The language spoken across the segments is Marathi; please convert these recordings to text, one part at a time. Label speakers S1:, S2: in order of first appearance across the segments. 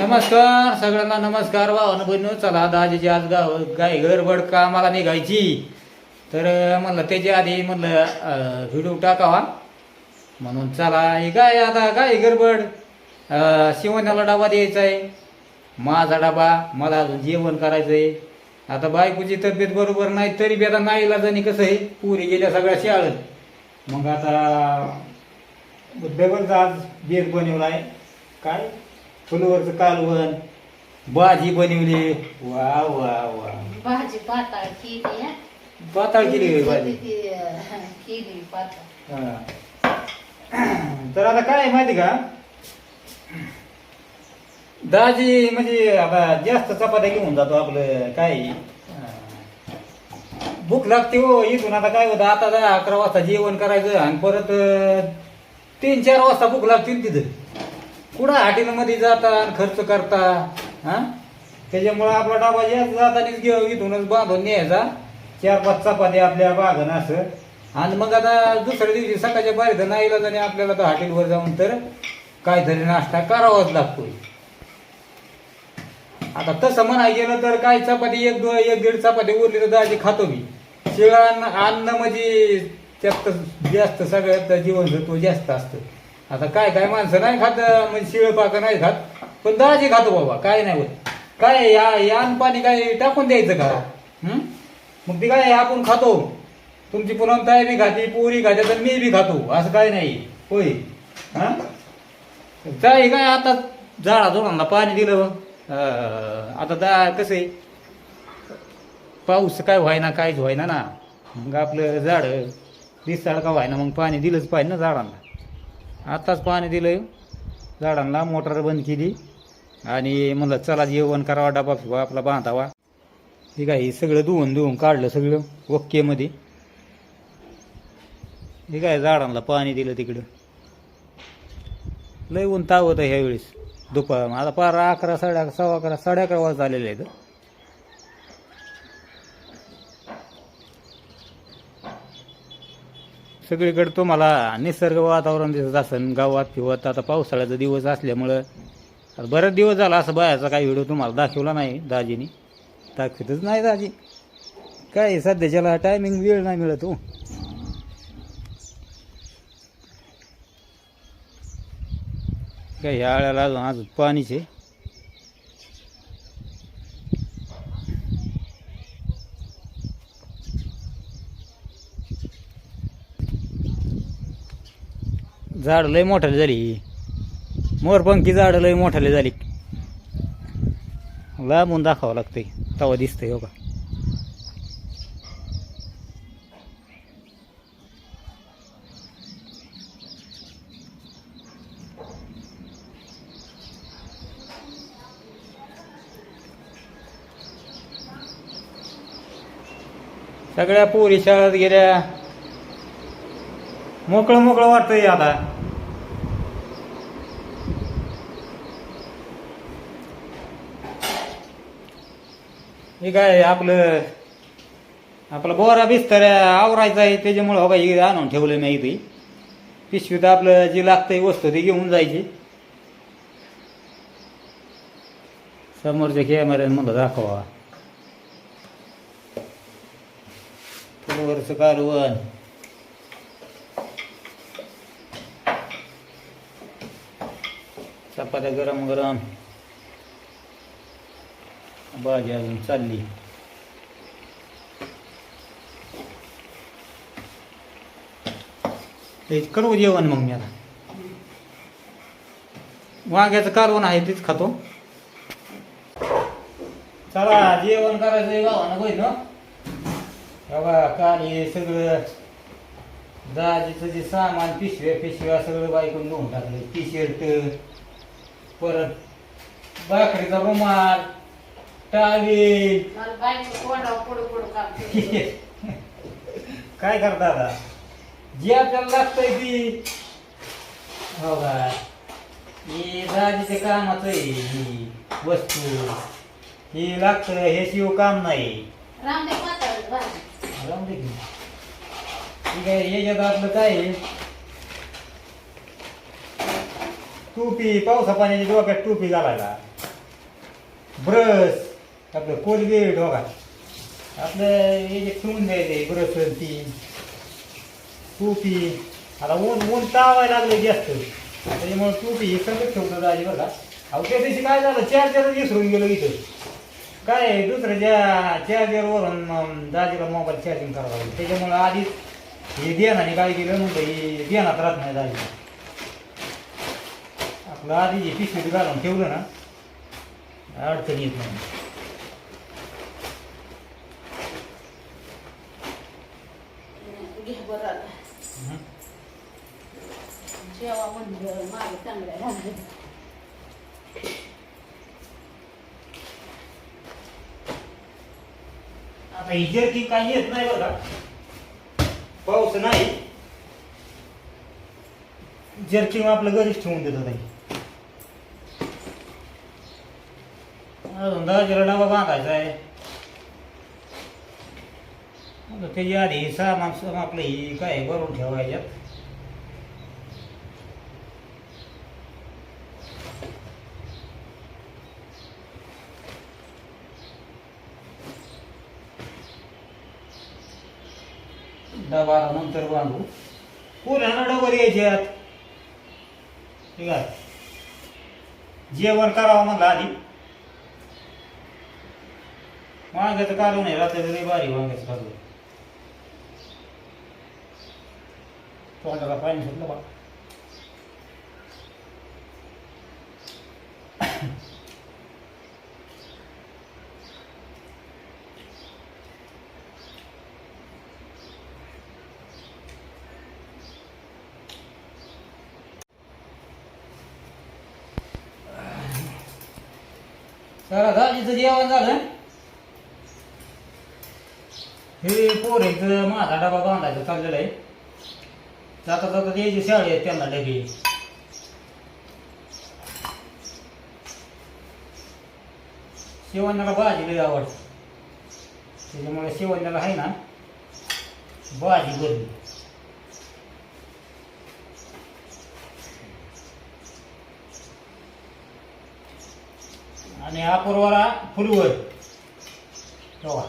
S1: नमस्कार सगळ्यांना नमस्कार. भावानं बहिणू चला. दाजीची आज गाव गाय गडबड कामाला निघायची. तर म्हणलं त्याच्या आधी म्हणलं व्हिडिओ टाकावा. म्हणून चला. हे काय आता काय गडबड. शिवण्याला डबा द्यायचा आहे माझा डबा. मला अजून जेवण करायचं आहे आता बायकोची तब्येत बरोबर नाही तरी बी आता नाही इलाजाने कसं आहे पुरी गेल्या सगळ्या शाळेत. मग आता डबल आज बेस बनवला आहे काय? फुलवरचं कालवण भाजी बनवली. वा वा वा.
S2: भाजी पाताळ केली हं.
S1: पाताळ केली होय भाजी.
S2: ती, अं, केली पाताळ.
S1: हा. तर आता काय आहे माहिती का? दाजी म्हणजे आता जास्त चपात्या घेऊन जातो आपलं काय? अं, भूक लागते हो इथून आता काय होतं आता दहा अकरा वाजता जेवण करायचं आणि परत अं, तीन चार वाजता भूक लागतील तिथं. कुठं हॉटेलमध्ये जाता आणि खर्च करता हा? त्याच्यामुळं आपला डाबा जास्त जातानीच घेऊ इथूनच बांधून न्यायचा. चार पाच चपाती आपल्या बागन असं. आणि मग आता दुसऱ्या दिवशी सकाळच्या बाहेर नाही आणि आपल्याला तर हॉटेलवर जाऊन तर काहीतरी नाश्ता करावाच लागतोय. आता तसं म्हणाय गेलं तर काय चपाती एक दो एक दीड चपाती उरली तर दाजी खातो मी. शिळा अन्न अन्न म्हणजे त्यात जास्त सगळ्यात जीवनसत्व जास्त असतं. आता काय काय माणसं नाही खात म्हणजे शिळ नाही खात. पण दाजी खातो बाबा काय नाही होत. काय या या पाणी काय टाकून द्यायचं का? मग ती काय आपण खातो. तुमची पुन्हा बी खाती पोरी खाते तर मी बी खातो. असं काय नाही. होय. हां? काय काय आता झाडा झोडांना पाणी दिलं. आता दा कसं आहे? पाऊस काय व्हायना काहीच व्हायना ना. मग आपलं झाड दिसाळ का व्हायना मग पाणी दिलंच पाहिजे ना झाडांना. आत्ताच पाणी दिलं झाडांना मोटर बंद केली. आणि म्हणलं चला जेवण करावा डबा फिवा आपला बांधावा. ठीक आहे हे सगळं धुवून धुवून काढलं सगळं ओक्केमध्ये. ठीक आहे झाडांना पाणी दिलं तिकडं. लय ऊन तावत आहे ह्यावेळेस. दुपार आता पारा अकरा साडे अकरा सव्वा अकरा साडे अकरा वाजता आलेले आहेत. सगळीकडे तुम्हाला निसर्ग वातावरण दिसत असेल गावात किंवा आता पावसाळ्याचा दिवस असल्यामुळं. आता बरेच दिवस झाला असं बायाचा काही व्हिडिओ तुम्हाला दाखवला नाही दाजीनी. दाखवतच नाही दाजी. काय सध्याच्याला टायमिंग वेळ नाही मिळत हो. काय ह्या आळ्याला अजून अजून पाणीच आहे. झाड लय मोठाली झाली. मोरपंखी झाड लय मोठाली झाली. लांबून दाखवावं लागतंय. तवा दिसतंय हो का? सगळ्या पोरी शाळेत गेल्या. मोकळं मोकळं वाटतंय आता. हे काय आपलं आपला बोरा बिस्तर आवरायचा आहे त्याच्यामुळं हो का हे आणून ठेवलं नाही इथे. पिशवीत आपलं जे आहे वस्तू ते घेऊन जायची. समोरच्या कॅमेऱ्याने मला दाखवा. फुलवरचं कारवण चपात्या गरम गरम भाजी अजून चालली. करू जेवण मग मी आता. वांग्याचं कारवण आहे तेच खातो. चला जेवण करायचं गावानं होईल ना बाबा काल हे सगळं दाजीचं जे सामान पिशव्या पिशव्या सगळं बायकून घेऊन टाकलं टी शर्ट परत बाकरीचा रुमाल टावेल
S2: मला.
S1: काय करता आता? जे आपल्याला लागतंय ती. हो का? हे कामाचं आहे ही वस्तू. ही लागतं हे शिव काम नाही.
S2: रामदेव पाताळ भाजी
S1: राहून दे की. ठीक आहे याच्यात आपलं काय आहे? टोपी पावसा पाण्याची डोक्यात टोपी घालायला. ब्रश. आपलं कोलगेट बघा. आपलं हे जे ठेवून द्यायचे ब्रश ती टोपी. आता ऊन ऊन तावायला लागले जास्त. त्याच्यामुळे टोपी हे सगळं ठेवतो दाजी बघा. अहो त्या दिवशी काय झालं? चार्जर विसरून गेलो इथं. काय आहे, ज्या चार्जरवरून दाजीला मोबाईल चार्जिंग करावं लागेल. त्याच्यामुळं आधीच हे देणाने काय केलं? म्हणतं हे देण्यात राहत नाही दाजी. आपलं आधी जे पिशवीत घालून ठेवलं ना. अडचण येत नाही
S2: घे बरं आता.
S1: जेव्हा
S2: जेवा म्हणजे मागे चांगलं आहे.
S1: आता ही जर्किंग काही येत नाही बघा. पाऊस नाही. जर्किंग आपलं घरीच ठेवून देतो ताई अजून दहाजीला डबा बांधायचा आहे. त्याची आधी सहा माणसं आपलं ही काय भरून ठेवायच्यात. डबा नंतर बांधू. पुऱ्यानं डबर यायच्यात ठीक आहे जेवण करावं म्हणलं आधी. वांग्याचं कारण नाही रात्री लई भारी वांग्याचं काढलं ตัวจะระบบ่了，得，你直接问这人。嘿，不嘛，咱这就这。जाता जाता ते जे शाळे आहेत त्यांना डबे शेवण्याला भाजी लई आवडते. त्याच्यामुळे शेवण्याला आहे ना भाजी बदली आणि अपूर्वाला फुलवर तेव्हा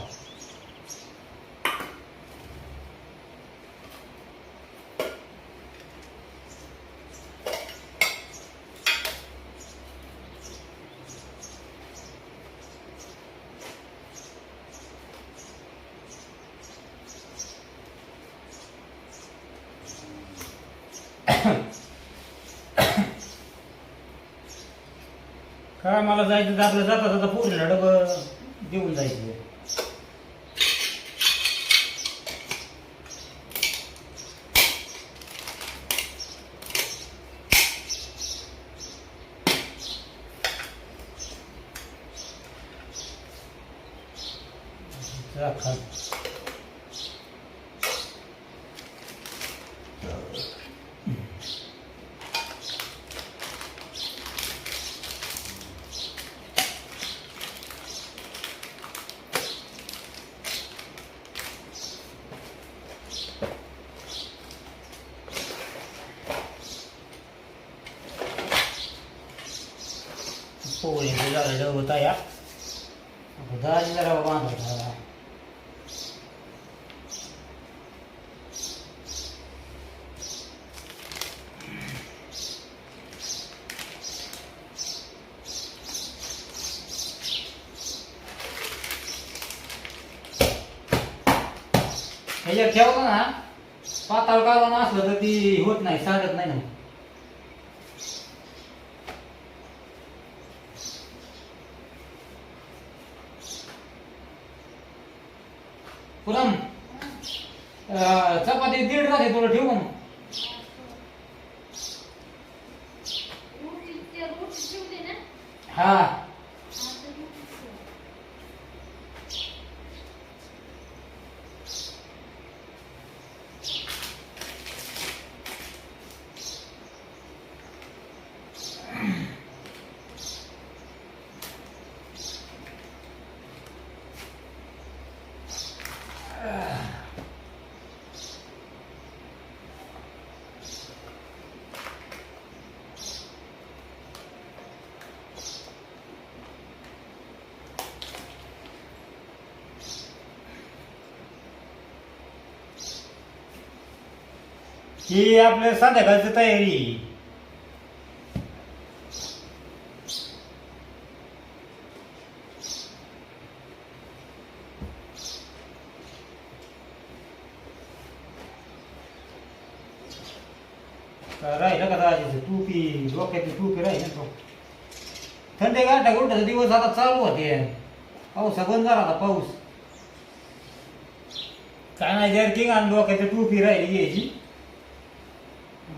S1: काय मला जायचं तर आपलं जाता जाता पूर्ण डबं देऊन जायचं जा खा. होता या. डबं जरा आता होता जरा बांधायचा ह्याच्यात ठेवलं ना पाताळ कालवण असलं तर ती होत नाही साधत नाही ना. पुनम अं, चपाती दीड झाली तुला ठेवू का मग? हा. ही आपल्या संध्याकाळची तयारी. राहील राहिलं का दाजीचं टोपी? डोक्याची टोपी राहील ना तो. थंडी गाठा गुंठाचा दिवस आता चालू होते. पाऊस बंद झाला आता पाऊस. काय नाही जर्किंग आणि डोक्याची टोपी राहिली घ्यायची.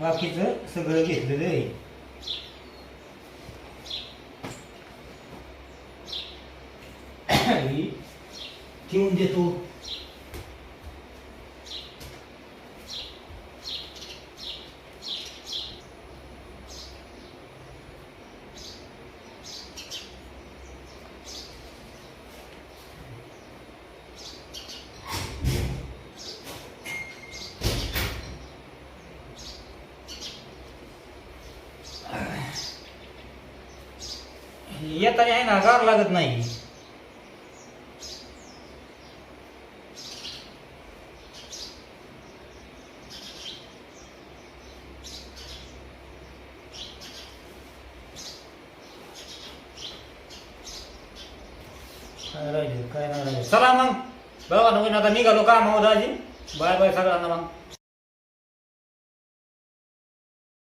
S1: बाकीचं सगळं घेतलेलं आहे. ठेवून देतो येताना आहे ना गार लागत नाही. काय राहिले काय नाही राहिले. चला मग. बघा नवीन आता निघालो का दाजी बाय बाय सगळ्यांना मग.